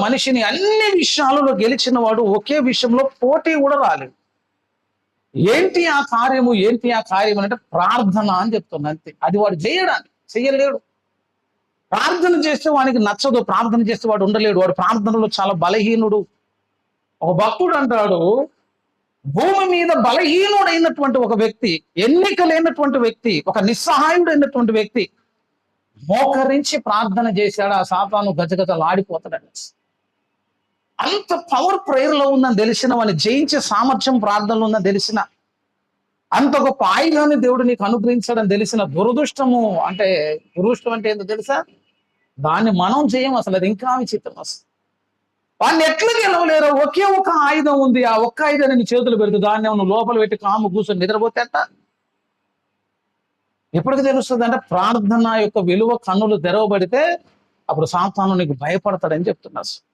మనిషిని అన్ని విషయాలలో గెలిచిన వాడు ఒకే విషయంలో పోటీ కూడా రాలేదు. ఏంటి ఆ కార్యము? ఏంటి ఆ కార్యం అంటే ప్రార్థన అని చెప్తుంది అంతే. అది వాడు చేయడానికి చెయ్యలేడు ప్రార్థన చేస్తే వానికి నచ్చదు. ప్రార్థన చేస్తే వాడు ఉండలేడు. వాడు ప్రార్థనలో చాలా బలహీనుడు. ఒక భక్తుడు అంటాడు భూమి మీద బలహీనుడైనటువంటి ఒక వ్యక్తి ఎన్నిక లేనటువంటి వ్యక్తి ఒక నిస్సహాయుడైనటువంటి వ్యక్తి మోకరించి ప్రార్థన చేశాడు. ఆ సాతాను గజగజలాడిపోతాడు. అంత పవర్ ప్రేయర్లో ఉందని తెలిసిన వాళ్ళు జయించే సామర్థ్యం ప్రార్థనలో ఉందని తెలిసిన అంత గొప్ప ఆయుధాన్ని దేవుడు నీకు అనుగ్రహించాడని తెలిసిన దురదృష్టము అంటే దురదృష్టం అంటే ఏంటో తెలుసా? దాన్ని మనం చేయం అసలు అది ఇంకా విచిత్రం అసలు. వాడిని ఎట్లా గెలవలేరు? ఒకే ఒక ఆయుధం ఉంది. ఆ ఒక్క ఆయుధాన్ని నీ చేతులు పెడుతూ దాన్ని నువ్వు లోపల పెట్టి కాము కూర్చొని నిద్రపోతే అట్ట ఎప్పటికి తెలుస్తుంది అంటే ప్రార్థన యొక్క విలువ కన్నులు తెరవబడితే అప్పుడు సాతాను నీకు భయపడతాడని చెప్తున్నా